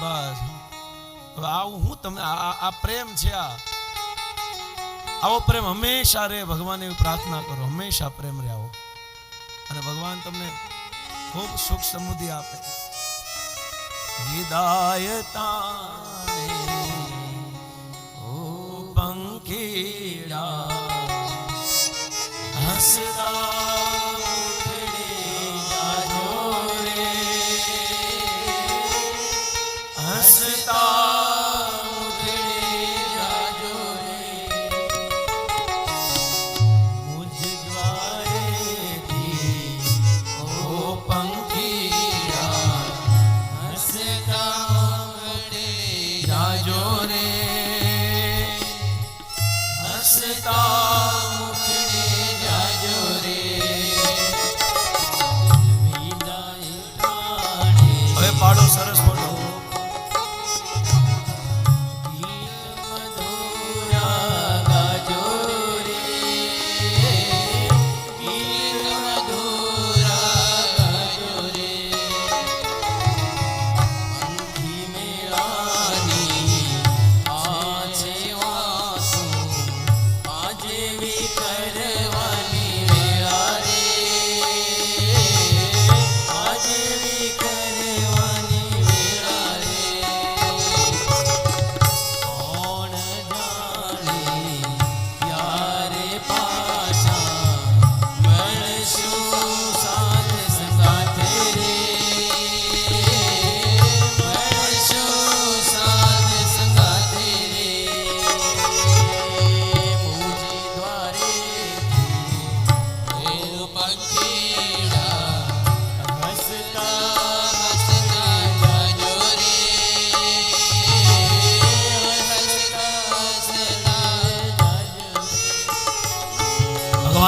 બસ. આવું હું તમે આ પ્રેમ છે આ. આવો પ્રેમ. હંમેશા રે ભગવાન એવી પ્રાર્થના કરો. હંમેશા પ્રેમ રે આવો. અને ભગવાન તમને ખૂબ સુખ સમૃદ્ધિ આપે. વિદાયતા ઓ પંખીડા, હસતા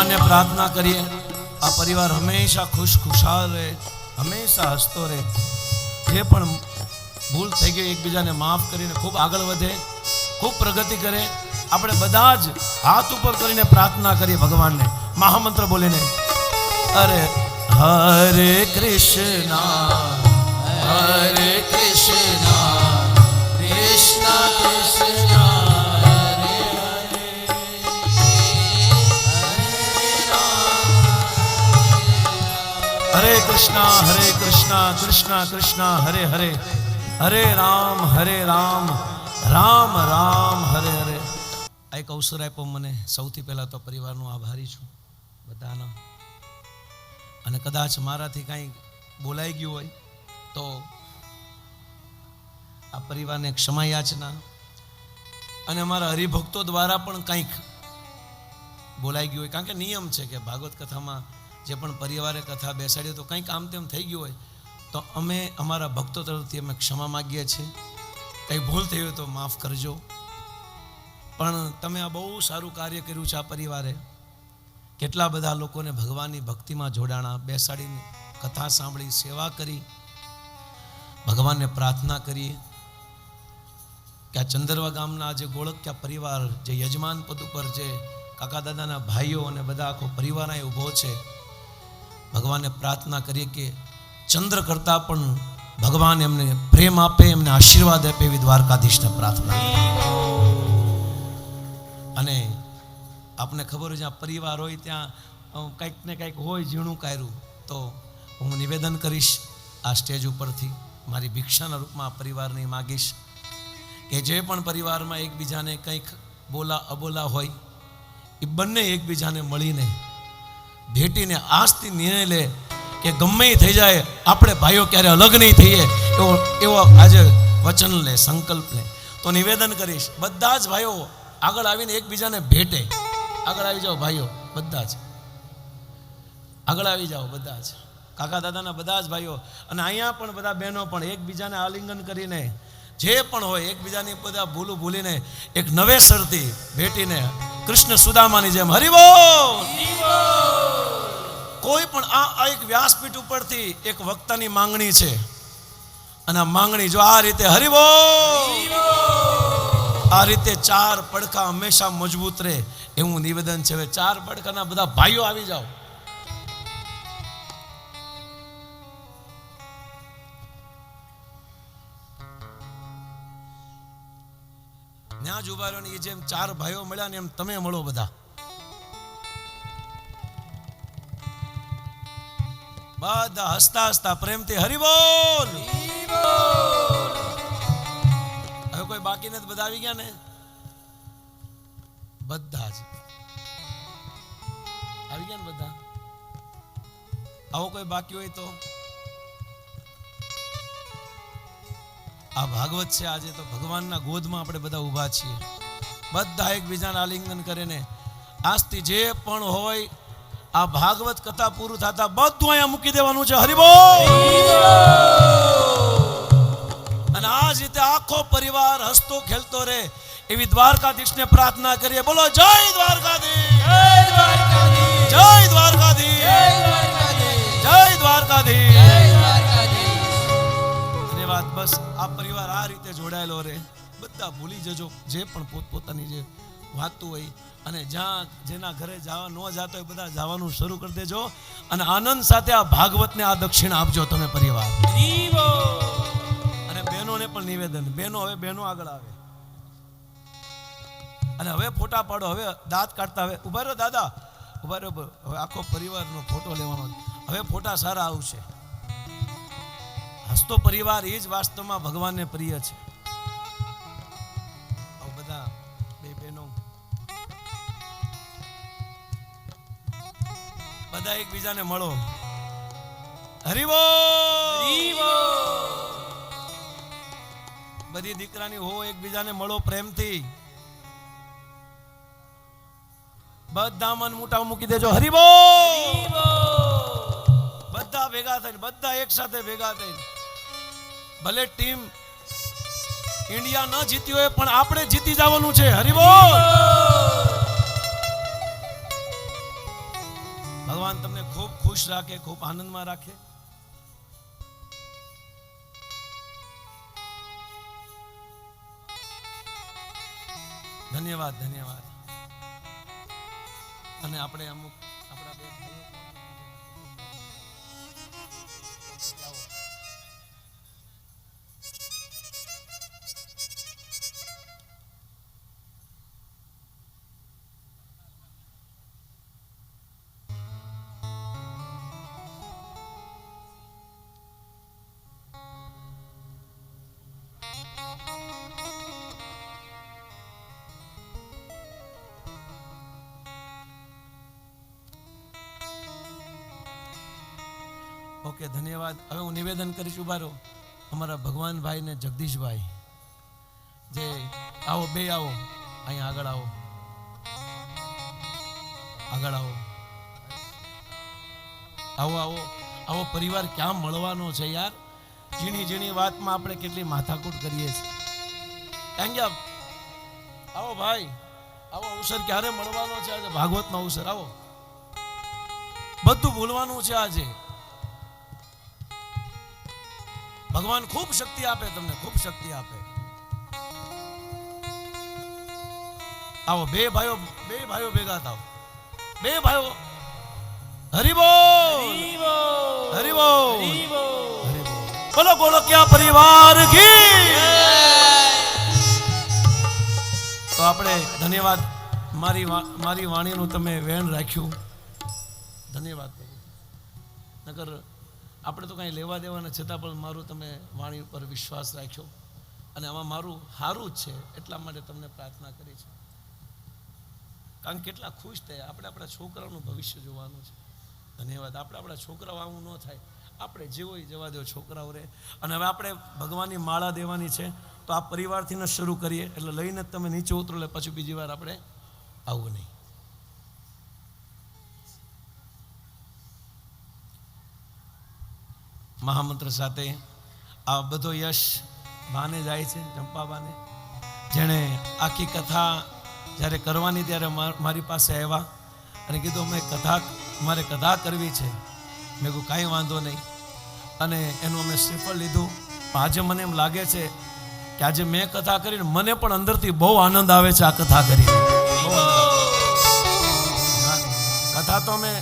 ભગવાનને પ્રાર્થના કરીએ. આ પરિવાર હંમેશા ખુશ, ખુશાલ રહે, હંમેશા હસતો રહે. જે પણ ભૂલ થઈ ગઈ એકબીજાને માફ કરીને ખૂબ આગળ વધે, ખૂબ પ્રગતિ કરે, આપણે બધા જ હાથ ઉપર કરીને પ્રાર્થના કરીએ ભગવાનને. મહામંત્ર બોલીને, અરે હરે કૃષ્ણ હરે કૃષ્ણ કૃષ્ણ કૃષ્ણ. કૃષ્ણ, હરે કૃષ્ણ કૃષ્ણ કૃષ્ણ, હરે હરે. હરે રામ હરે રામ રામ રામ, હરે હરે. આ એક અવસર આપ્યો મને. સૌથી પહેલાં તો પરિવારનો આભારી છું બધાનો. અને કદાચ મારાથી કાંઈ બોલાઈ ગયું હોય તો આ પરિવારને ક્ષમા યાચના અને અમારા હરિભક્તો દ્વારા પણ કંઈક બોલાઈ ગયું હોય. કારણ કે નિયમ છે કે ભાગવત કથામાં જે પણ પરિવારે કથા બેસાડી તો કંઈક આમ તેમ થઈ ગયું હોય, તો અમે અમારા ભક્તો તરફથી અમે ક્ષમા માગીએ છીએ. કંઈ ભૂલ થઈ હોય તો માફ કરજો. પણ તમે આ બહુ સારું કાર્ય કર્યું છે આ પરિવારે. કેટલા બધા લોકોને ભગવાનની ભક્તિમાં જોડાણા, બેસાડીને કથા સાંભળી, સેવા કરી. ભગવાનને પ્રાર્થના કરીએ કે આ ચંદરવા ગામના જે ગોળકિયા પરિવાર, જે યજમાન પદ ઉપર જે કાકા દાદાના ભાઈઓ અને બધા આખો પરિવાર અહીં ઊભો છે ભગવાનને પ્રાર્થના કરીએ કે ચંદ્ર કરતાં પણ ભગવાન એમને પ્રેમ આપે, એમને આશીર્વાદ આપે એવી દ્વારકાધીશને પ્રાર્થના અને આપને ખબર હોય, જ્યાં પરિવાર હોય, ત્યાં કંઈક ને કંઈક હોય ઝીણું કાયરું, તો હું નિવેદન કરીશ આ સ્ટેજ ઉપરથી. મારી ભિક્ષાના રૂપમાં આ પરિવારની માગીશ કે જે પણ પરિવારમાં એકબીજાને કંઈક બોલા અબોલા હોય, એ બંને એકબીજાને મળીને ભેટીને આજથી નિર્ણય લે કે ગમે થઈ જાય, આપણે ભાઈઓ ક્યારે અલગ નહીં થઈએ, એવો એવો આજે વચન લે, સંકલ્પ લે. તો નિવેદન કરીશ, બધા જ ભાઈઓ આગળ આવીને એકબીજાને ભેટે. આગળ આવી જાઓ ભાઈઓ, બધા જ. આગળ આવી જાઓ, બધા જ. કાકા દાદાના બધા જ ભાઈઓ અને અહીંયા પણ બધા બહેનો પણ એકબીજાને આલિંગન કરીને જે પણ હોય એકબીજાની બધા ભૂલું ભૂલીને એક નવેસરથી ભેટીને કૃષ્ણ સુદામાની જેમ હરિવો કોઈ પણ આ એક વ્યાસપીઠ ઉપરથી એક વક્તાની માંગણી છે. અને માંગણી જો આ રીતે હરિવો આ રીતે ચાર પડખા હંમેશા મજબૂત રહે. એવું નિવેદન છે. હવે ચાર પડખાના બધા ભાઈઓ આવી જાઓ. ત્યાં જ ઊભા રહ્યો ને એ જેમ ચાર ભાઈઓ મળ્યા ને એમ તમે મળો બધા. બધા હસતા હસતા પ્રેમથી હરી બોલ. હવે કોઈ બાકી નથી, બધા આવી ગયા ને? બધા જ. આવી ગયા ને બધા? આવો કોઈ બાકી હોય તો? આ ભાગવત છે આજે તો ભગવાનના ગોદમાં આપણે બધા ઊભા છીએ. બધા એકબીજાને આલિંગન કરીને આજથી જે પણ હોય આ ભાગવત કથા પૂરું થતા બધું અહીંયા મૂકી દેવાનું છે. હરિબોલ અને આ જ રીતે આખો પરિવાર હસતો ખેલતો રહે એવી દ્વારકાધીશને પ્રાર્થના કરીએ. બોલો જય દ્વારકાધીશ! જય દ્વારકાધીશ! જય દ્વારકાધીશ! ધન્યવાદ બસ આ પરિવાર આ રીતે જોડાયેલો રહે. બધા ભૂલી જજો. જે પણ પોતપોતાની જે વાતું હોય અને જ્યાં જેના ઘરે જવા ન જાતો હોય બધા જવાનું શરૂ કરી દેજો અને આનંદ સાથે આ ભાગવતને આ દક્ષિણા આપજો તમે પરિવાર. અને બહેનોને પણ નિવેદન. બહેનો હવે બહેનો આગળ આવે. અને હવે ફોટા પાડો હવે દાંત કાઢતા હવે ઊભા રહ્યો દાદા. ઊભા રહ્યો હવે આખો પરિવારનો ફોટો લેવાનો હવે ફોટા સારા આવશે. હસતો પરિવાર એ જ વાસ્તવમાં ભગવાનને પ્રિય છે. બધા એકબીજાને મળો. હરિવો બધી દીકરાની હો એકબીજાને મળો પ્રેમથી. બધા મન મોટા મૂકી દેજો. હરિવો બધા ભેગા થઈને બધા એક સાથે ભેગા થઈને. ભલે ટીમ ઇન્ડિયા ન જીતી હોય પણ આપણે જીતી જવાનું છે. હરિબો ભગવાન તમને ખૂબ ખુશ રાખે, ખૂબ આનંદમાં રાખે. ધન્યવાદ ધન્યવાદ. અને આપણે અમુક આપણા બે ઓકે, ધન્યવાદ. હવે હું નિવેદન કરીશ ઊભા રહો અમારા ભગવાનભાઈ ને જગદીશભાઈ. જે આવો, બે આવો. અહીંયા આગળ આવો. આગળ આવો. આવો આવો. આવો પરિવાર ક્યાં મળવાનો છે યાર? ઝીણી ઝીણી વાતમાં આપણે કેટલી માથાકૂટ કરીએ છીએ. આવો ભાઈ. આવો અવસર ક્યારે મળવાનો છે આજે? ભાગવતનો અવસર. આવો. બધું ભૂલવાનું છે આજે. ભગવાન ખૂબ શક્તિ આપે, તમને ખૂબ શક્તિ આપે. આવો, બે ભાઈઓ બે ભાઈઓ ભેગા થાવ બે ભાઈઓ. હરિબો હરિબો બોલો. બોલો ક્યાં પરિવાર કી? તો આપણે ધન્યવાદ. મારી મારી વાણીનું તમે વેણ રાખ્યું. ધન્યવાદ. નકર આપણે તો કાંઈ લેવા દેવાના છતાં પણ મારું તમે વાણી ઉપર વિશ્વાસ રાખ્યો. અને આમાં મારું સારું જ છે, એટલા માટે તમને પ્રાર્થના કરી છે. કારણ કેટલા ખુશ થયા. આપણે આપણા છોકરાનું ભવિષ્ય જોવાનું છે. ધન્યવાદ. આપણે આપણા છોકરાઓ આવું ન થાય. આપણે જેવો જવા દો છોકરાઓ રહે અને હવે આપણે ભગવાનની માળા દેવાની છે, તો આ પરિવારથી શરૂ કરીએ. એટલે લઈને તમે નીચે ઉતરો, એટલે પછી બીજી વાર આપણે આવવું નહીં. મહામંત્ર સાથે આ બધો યશ બાને જાય છે, ચંપાબાને. જેણે આખી કથા જ્યારે કરવાની ત્યારે મારી પાસે આવ્યા અને કીધું, અમે કથા મારે કથા કરવી છે. મેં કહું કાંઈ વાંધો નહીં. અને એનું અમે શ્રીફળ લીધું. પણ આજે મને એમ લાગે છે કે આજે મેં કથા કરીને મને પણ અંદરથી બહુ આનંદ આવે છે આ કથા કરીને. કથા તો અમે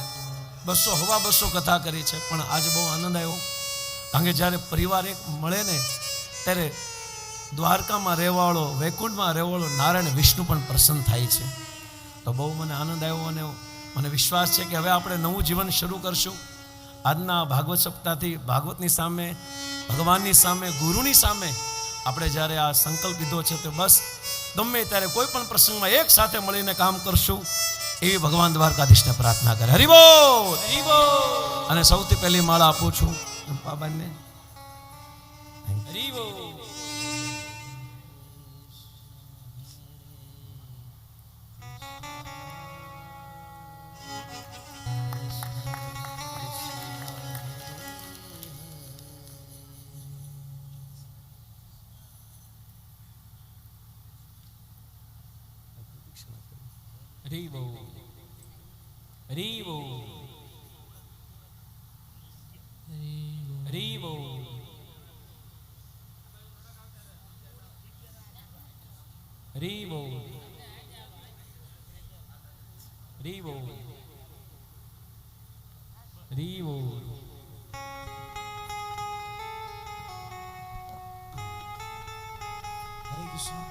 બસો, હવા બસો કથા કરી છે, પણ આજે બહુ આનંદ આવ્યો. કારણ કે જ્યારે પરિવાર એક મળે ને ત્યારે દ્વારકામાં રહેવાળો વૈકુંઠમાં રહેવાળો નારાયણ વિષ્ણુ પણ પ્રસન્ન થાય છે. તો બહુ મને આનંદ આવ્યો અને મને વિશ્વાસ છે કે હવે આપણે નવું જીવન શરૂ કરશું. આજના ભાગવત સપ્તાહથી ભાગવતની સામે ભગવાનની સામે ગુરુની સામે આપણે જ્યારે આ સંકલ્પ લીધો છે તો બસ ગમે ત્યારે કોઈ પણ પ્રસંગમાં એક સાથે મળીને કામ કરશું એવી ભગવાન દ્વારકાધીશને પ્રાર્થના કરે. હરિબોલ અને સૌથી પહેલી માળા આપું છું. બાબાને હરીવો. હરીવો. હરીવો. રીવો રીવો કૃષ્ણ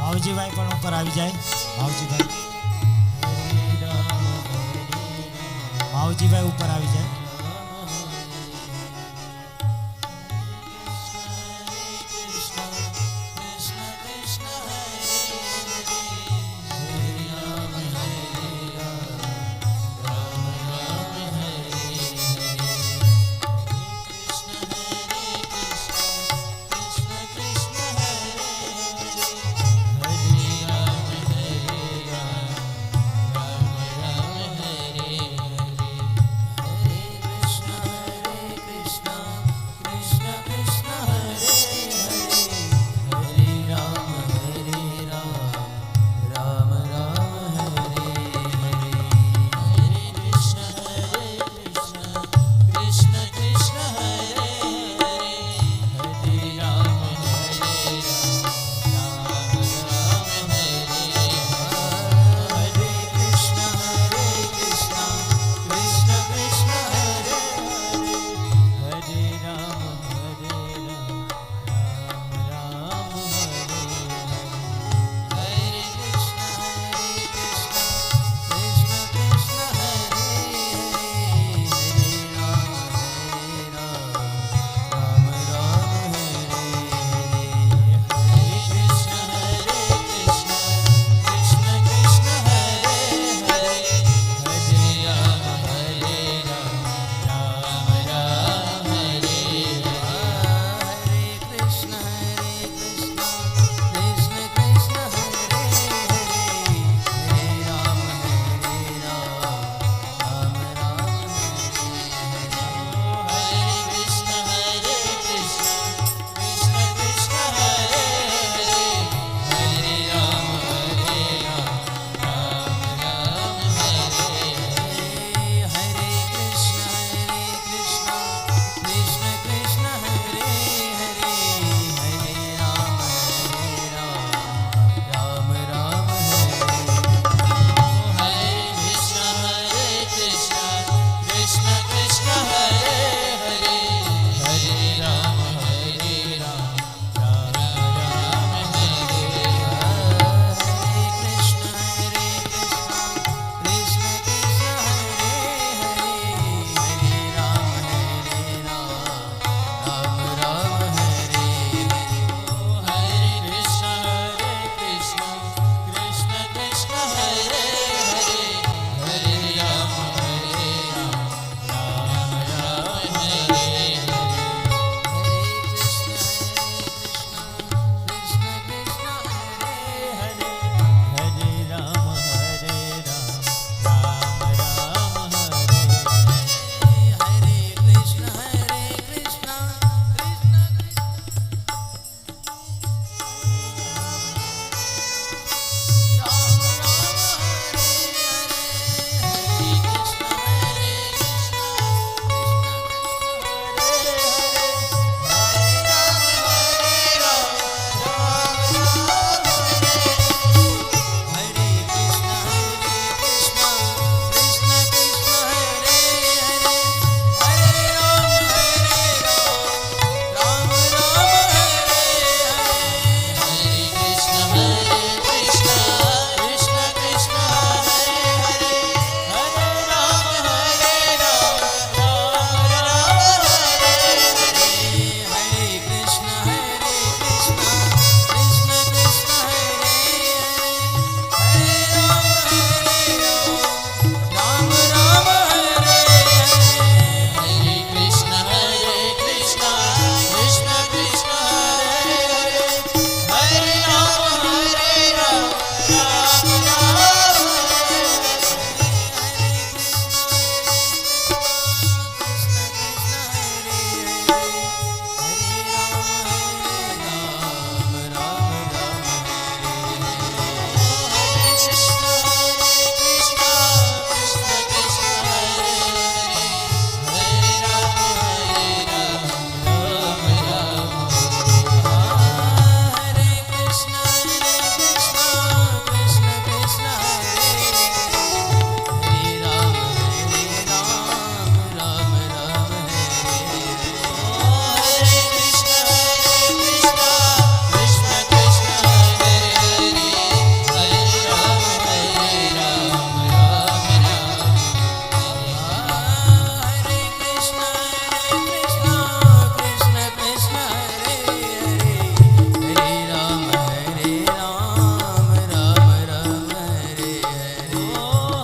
ભાવજીભાઈ પણ ઉપર આવી જાય. ભાવજીભાઈ. ભાવજીભાઈ ઉપર આવી જાય.